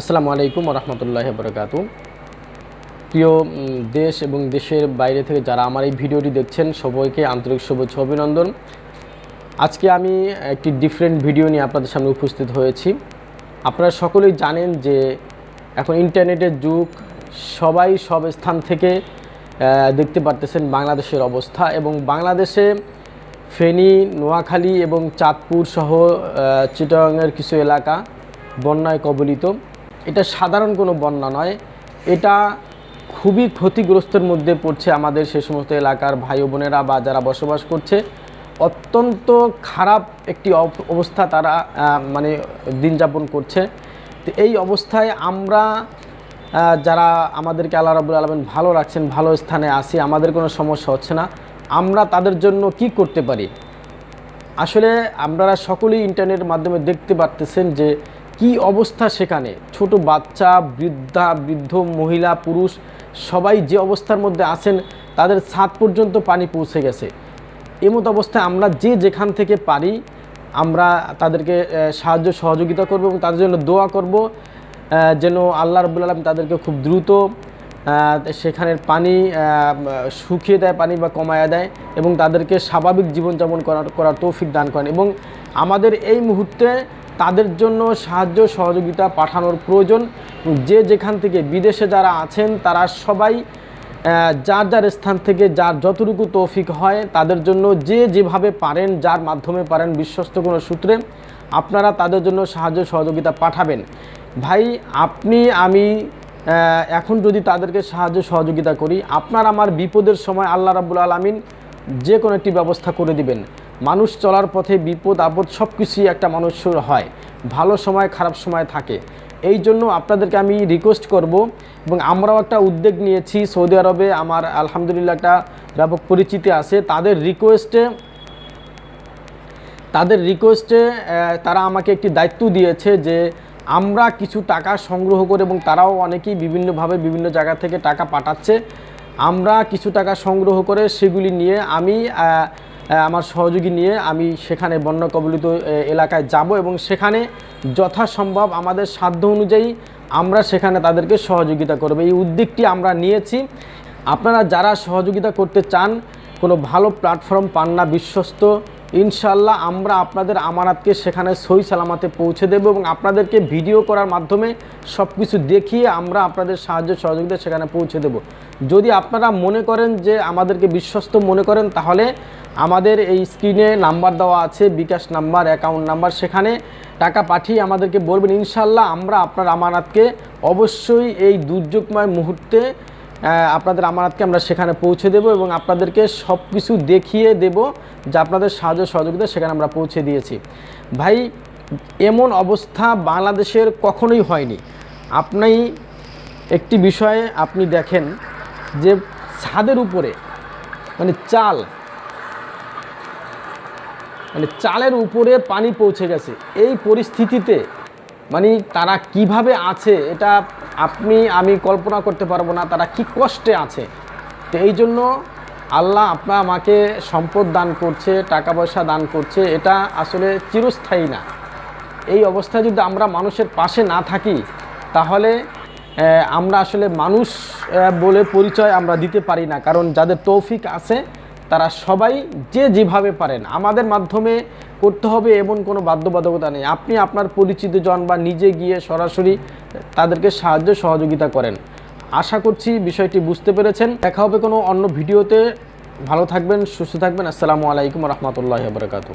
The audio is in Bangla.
আসসালামু আলাইকুম রহমতুল্লাহ বরকাত প্রিয় দেশ এবং দেশের বাইরে থেকে যারা আমার এই ভিডিওটি দেখছেন, সবাইকে আন্তরিক শুভেচ্ছা অভিনন্দন। আজকে আমি একটি ডিফারেন্ট ভিডিও নিয়ে আপনাদের সামনে উপস্থিত হয়েছি। আপনারা সকলেই জানেন যে এখন ইন্টারনেটের যুগ, সবাই সব স্থান থেকে দেখতে পারতেছেন বাংলাদেশের অবস্থা এবং বাংলাদেশে ফেনী, নোয়াখালী এবং চাঁদপুর সহ চিটাগাংয়ের কিছু এলাকা বন্যায় কবলিত। এটা সাধারণ কোনো বন্যা নয়। এটা খুবই ক্ষতিগ্রস্তের মধ্যে পড়ছে আমাদের সে সমস্ত এলাকার ভাই বোনেরা বা যারা বসবাস করছে। অত্যন্ত খারাপ একটি অব- অবস্থা তারা মানে দিন যাপন করছে। তো এই অবস্থায় আমরা যারা আমাদেরকে আল্লাহ রাবুল আলমিন ভালো রাখছেন, ভালো স্থানে আসি আমাদের কোনো সমস্যা হচ্ছে না। আমরা তাদের জন্য কি করতে পারি? আসলে আপনারা সকলেই ইন্টারনেটের মাধ্যমে দেখতে পারতেছেন যে কি অবস্থা সেখানে? ছোট বাচ্চা, বৃদ্ধা, বৃদ্ধ, মহিলা, পুরুষ, সবাই যে অবস্থার মধ্যে আছেন, তাদের ছাদ পর্যন্ত পানি পৌঁছে গেছে। এমত অবস্থায় আমরা যে যেখান থেকে পারি, আমরা তাদেরকে সাহায্য, সহযোগিতা করব এবং তাদের জন্য দোয়া করব যেন আল্লাহ রবুল আলম তাদেরকে খুব দ্রুত সেখানের পানি শুকিয়ে দেয় পানি বা কমায়া দেয় এবং তাদেরকে স্বাভাবিক জীবনযাপন করার করার তৌফিক দান করেন। এবং আমাদের এই মুহূর্তে তাদের জন্য সাহায্য সহযোগিতা পাঠানোর প্রয়োজন। যে যেখান থেকে বিদেশে যারা আছেন, তারা সবাই যার যার স্থান থেকে যার যতটুকু তৌফিক হয়, তাদের জন্য যে যেভাবে পারেন, যার মাধ্যমে পারেন বিশ্বস্ত কোনো সূত্রে আপনারা তাদের জন্য সাহায্য সহযোগিতা পাঠাবেন। ভাই, আপনি, আমি এখন যদি তাদেরকে সাহায্য সহযোগিতা করি, আপনার আমার বিপদের সময় আল্লাহ রাবুল আলমিন যে কোনো একটি ব্যবস্থা করে দিবেন। মানুষ চলার পথে বিপদ, আপদ সব কিছুই একটা মানুষের হয়। ভালো সময়, খারাপ সময় থাকে। এই জন্য আপনাদেরকে আমি রিকোয়েস্ট করব এবং আমরাও একটা উদ্যোগ নিয়েছি। সৌদি আরবে আমার আলহামদুলিল্লাহ একটা ব্যাপক পরিচিতি আছে। তাদের রিকোয়েস্টে তাদের রিকোয়েস্টে তারা আমাকে একটি দায়িত্ব দিয়েছে যে আমরা কিছু টাকা সংগ্রহ করে এবং তারাও অনেকেই বিভিন্নভাবে বিভিন্ন জায়গা থেকে টাকা পাঠাচ্ছে। আমরা কিছু টাকা সংগ্রহ করে সেগুলি নিয়ে আমি আমার সহযোগী নিয়ে আমি সেখানে বন্যা কবলিত এলাকায় যাব এবং সেখানে যথাসম্ভব আমাদের সাধ্য অনুযায়ী আমরা সেখানে তাদেরকে সহযোগিতা করব। এই উদ্যোগটি আমরা নিয়েছি। আপনারা যারা সহযোগিতা করতে চান, কোনো ভালো প্ল্যাটফর্ম পান না, বিশ্বস্ত ইনশাল্লাহ আমরা আপনাদের আমানাতকে সেখানে সই সালামাতে পৌঁছে দেব এবং আপনাদেরকে ভিডিও করার মাধ্যমে সব কিছু দেখিয়ে আমরা আপনাদের সাহায্য, সহযোগিতা সেখানে পৌঁছে দেব। যদি আপনারা মনে করেন যে আমাদেরকে বিশ্বস্ত মনে করেন, তাহলে আমাদের এই স্ক্রিনে নাম্বার দেওয়া আছে, বিকাশ নাম্বার অ্যাকাউন্ট নাম্বার সেখানে টাকা পাঠিয়ে আমাদেরকে বলবেন ইনশাল্লাহ আমরা আপনার আমানাতকে অবশ্যই এই দুর্যোগময় মুহূর্তে আপনাদের আমানতকে আমরা সেখানে পৌঁছে দেব এবং আপনাদেরকে সব কিছু দেখিয়ে দেব যে আপনাদের সাহায্য সহযোগিতা সেখানে আমরা পৌঁছে দিয়েছি। ভাই, এমন অবস্থা বাংলাদেশের কখনোই হয়নি। আপনি একটি বিষয়ে আপনি দেখেন যে ছাদের উপরে মানে চাল মানে চালের উপরে পানি পৌঁছে গেছে। এই পরিস্থিতিতে মানে তারা কীভাবে আছে, এটা আপনি, আমি কল্পনা করতে পারব না, তারা কি কষ্টে আছে। তো এই জন্য আল্লাহ আপনার আমাকে সম্পদ দান করছে, টাকা পয়সা দান করছে, এটা আসলে চিরস্থায়ী না। এই অবস্থায় যদি আমরা মানুষের পাশে না থাকি, তাহলে আমরা আসলে মানুষ বলে পরিচয় আমরা দিতে পারি না, কারণ যাদের তৌফিক আছে তারা সবাই যে যেভাবে পারেন। আমাদের মাধ্যমে করতে হবে এমন কোনো বাধ্যবাধকতা নেই। আপনি আপনার পরিচিত জন বা নিজে গিয়ে সরাসরি তাদেরকে সাহায্য, সহযোগিতা করেন। আশা করছি বিষয়টি বুঝতে পেরেছেন। দেখা হবে কোনো অন্য ভিডিওতে। ভালো থাকবেন, সুস্থ থাকবেন। আসসালামু আলাইকুম রহমতুল্লাহ বরকাতু